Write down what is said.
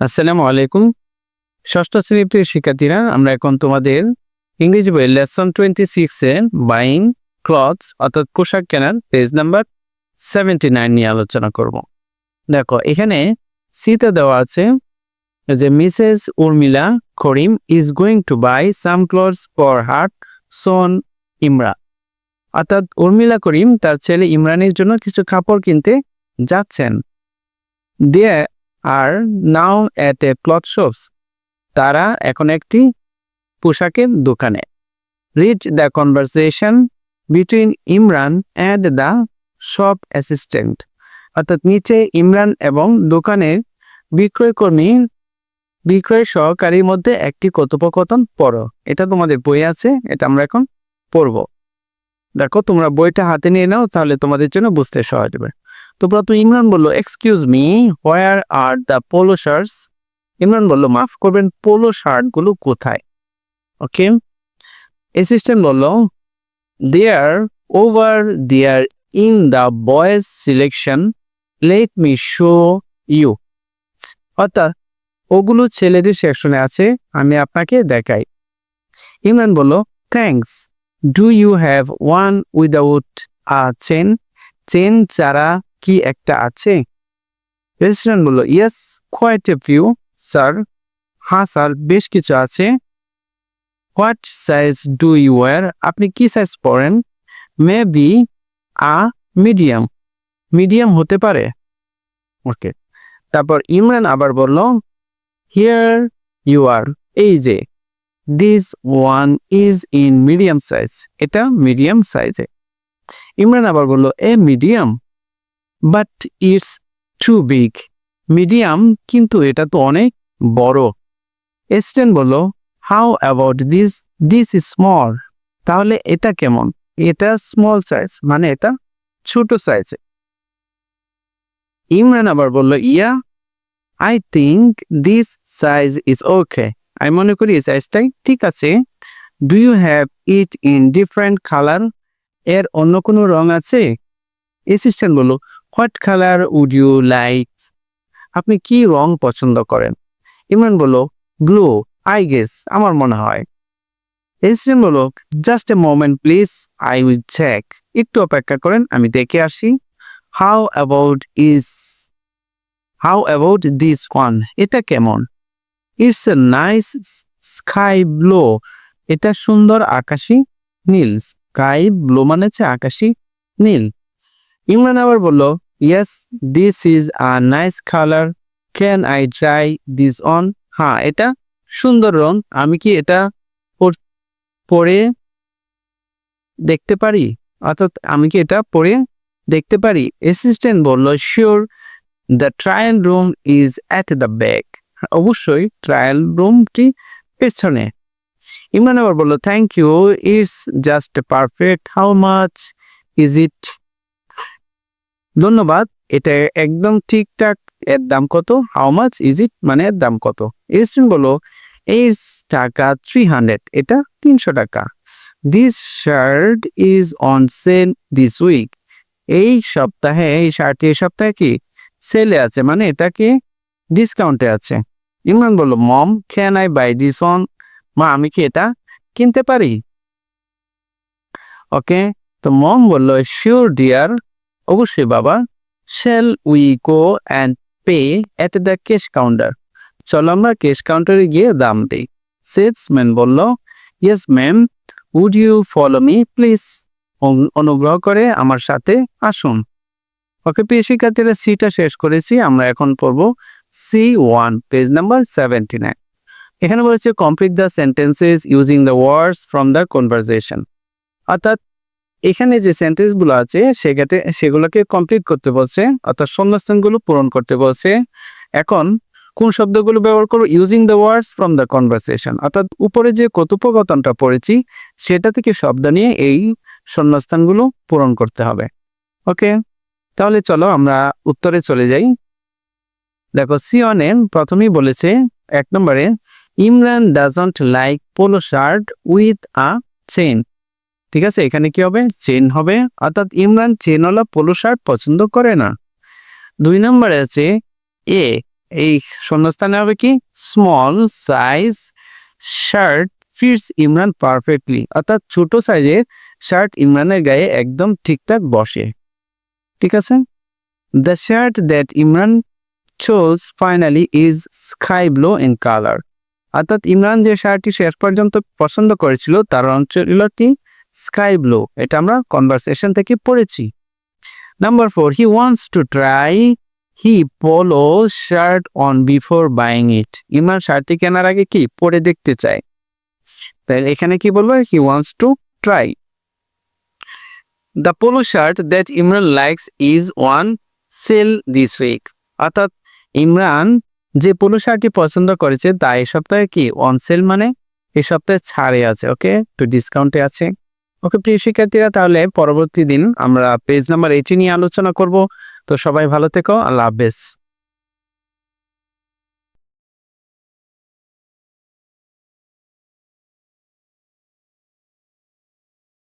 আসসালামু আলাইকুম। ষষ্ঠ শ্রেণির প্রিয় শিক্ষার্থীরা, আমরা এখন তোমাদের ইংরেজি বই লেসন টোয়েন্টি সিক্সে বাইং ক্লথস অর্থাৎ পোশাক কেনার পেজ নাম্বার সেভেন্টি নাইন নিয়ে আলোচনা করব। দেখো, এখানে সিতে দেওয়া আছে যে Mrs Urmila Karim is going to buy some clothes for her son Imran অর্থাৎ উর্মিলা করিম তার ছেলে ইমরানের জন্য কিছু কাপড় কিনতে যাচ্ছেন। দিয়ে আর নাও এট এ ক্লথ শপস তারা এখন একটি পোশাকের দোকানে। Read the conversation between Imran and the shop assistant. অর্থাৎ নিচে ইমরান এবং দোকানের বিক্রয়কর্মী, বিক্রয় সহকারীর মধ্যে একটি কথোপকথন পড়ো। এটা তোমাদের বই আছে, এটা আমরা এখন পড়ব। দেখো, তোমরা বইটা হাতে নিয়ে নাও, তাহলে তোমাদের জন্য বুঝতে সহজ হবে। তো প্রথমে ইমরান বলল excuse me where are the polo shirts Imran বলল, মাফ করবেন পোলো শার্টগুলো কোথায় ওকে অ্যাসিস্ট্যান্ট বলল there over there in the boys selection let me show you অর্থাৎ, ওগুলো ছেলেদের সেকশনে আছে, আমি আপনাকে দেখাই। ইমরান বলল thanks do you have one without a chain chain ছাড়া কি একটা আছে? প্রেসিডেন্ট বলল yes quite a few sir হ্যাঁ স্যার বেশ কিছু আছে। What size do you wear আপনি কি সাইজ পরেন? Maybe a medium medium হতে পারে। ওকে তারপর ইমরান আবার বলল হিয়ার ইউ আর এই যে this one is in medium size এটা মিডিয়াম সাইজে ইমরান আবার বলল, a medium but it's too big medium কিন্তু এটা তো অনেক বড়। এস্টেন বলল how about this this is small তাহলে এটা কেমন? এটা স্মল সাইজ মানে এটা ছোট সাইজে ইমরান আবার বলল yeah I think this size is okay আমি মনে করি এই সাইজটাই ঠিক আছে। Do you have it in different কালারের অন্য কোনো রং আছে? অ্যাসিস্ট্যান্ট বলল what colour would you like আপনি কি রং পছন্দ করেন? ইমরান বলল ব্লু আই গেস আমার মনে হয়। অ্যাসিস্ট্যান্ট বলল just a moment please I will check একটু অপেক্ষা করেন, আমি দেখে আসি। How about is how about this one এটা কেমন? It's a nice sky blue এটা সুন্দর আকাশি নীল। স্কাই ব্লো মানে হচ্ছে আকাশি নীল। ইমরান আবার বলল yes this is a nice colour can I try this on হ্যাঁ এটা সুন্দর রং। আমি কি এটা পর- দেখতে পারি? অর্থাৎ আমি কি এটা পরে দেখতে পারি? অ্যাসিস্ট্যান্ট বলল sure the trial room is at the back অবশ্যই ট্রায়াল রুমটি পেছনে। ইমরান আবার বলল thank you it's just perfect how much is it ধন্যবাদ, এটা একদম ঠিকঠাক, এর দাম কত? হাউ মাচ ইজ ইট মানে এর দাম কত? এসিন বলো এই টাকা থ্রি হান্ড্রেড এটা তিনশো টাকা। This shirt is on sale this week এই সপ্তাহে, এই শার্টটি এই সপ্তাহে কি? সেলে আছে মানে এটা কি? ডিসকাউন্টে আছে। ইমরান বলল, mom can I buy this on. মা, আমি কি এটা কিনতে পারি? ওকে। তো মম বলল, শিওর ডিয়ার, অবশ্যই বাবা। Shall we go and pay at the cash counter. চলো আমরা ক্যাশ কাউন্টারে গিয়ে দাম দিই। সেলসম্যান বলল, yes ma'am, would you follow me, please? অনুগ্রহ করে আমার সাথে আসুন। ওকে প্রিয় সিটা শেষ করেছি, আমরা এখন পড়ব C one page number seventy nine এখানে বলেছে complete the sentences using the words from the conversation অর্থাৎ, এখানে যে সেন্টেন্সগুলো আছে সেটাতে সেগুলোকে কমপ্লিট করতে বলছে, অর্থাৎ শূন্যস্থানগুলো পূরণ করতে বলছে। এখন, কোন শব্দগুলো ব্যবহার করো using the words from the conversation অর্থাৎ, উপরে যে কথোপকথনটা পড়েছি, সেটা থেকে শব্দ নিয়ে এই শূন্যস্থানগুলো পূরণ করতে হবে। ওকে? তাহলে চলো আমরা উত্তরে চলে যাই। দেখো সিওনে প্রথমেই বলেছে, এক নম্বরে Imran doesn't like polo shirt with a chain ঠিক আছে, এখানে কি হবে? চেন হবে। অর্থাৎ ইমরান চেনওয়ালা পোলো শার্ট পছন্দ করে না। দুই নম্বরে আছে এ এই শূন্যস্থানে হবে কি? Small size shirt fits Imran perfectly অর্থাৎ ছোট সাইজের শার্ট ইমরানের গায়ে একদম ঠিকঠাক বসে। ঠিক আছে? The shirt that Imran chose finally is sky blue in colour অর্থাৎ ইমরান যে শার্টটি শেষ পর্যন্ত পছন্দ করেছিল, তার অঞ্চলটি স্কাই ব্লু এটা আমরা কনভারসেশন থেকে পড়েছি। Number four he wants to try he polo shirt on before buying it Imran শার্টটি কেনার আগে কি? পরে দেখতে চায়। তাই এখানে কি বলব? He wants to try the polo shirt that Imran likes is one sale this week অর্থাৎ ইমরান, যে পোলো শার্টটি পছন্দ করেছে, তা এই সপ্তাহে কি অন সেল মানে? এই সপ্তাহে ছাড়ে আছে, ওকে? একটু ডিসকাউন্টে আছে। ওকে, প্রিয় শিক্ষার্থীরা, তাহলে পরবর্তী দিন আমরা পেজ নাম্বার এইটি নিয়ে আলোচনা করব। তো সবাই ভালো থেকো, আল্লাহ হাফেজ।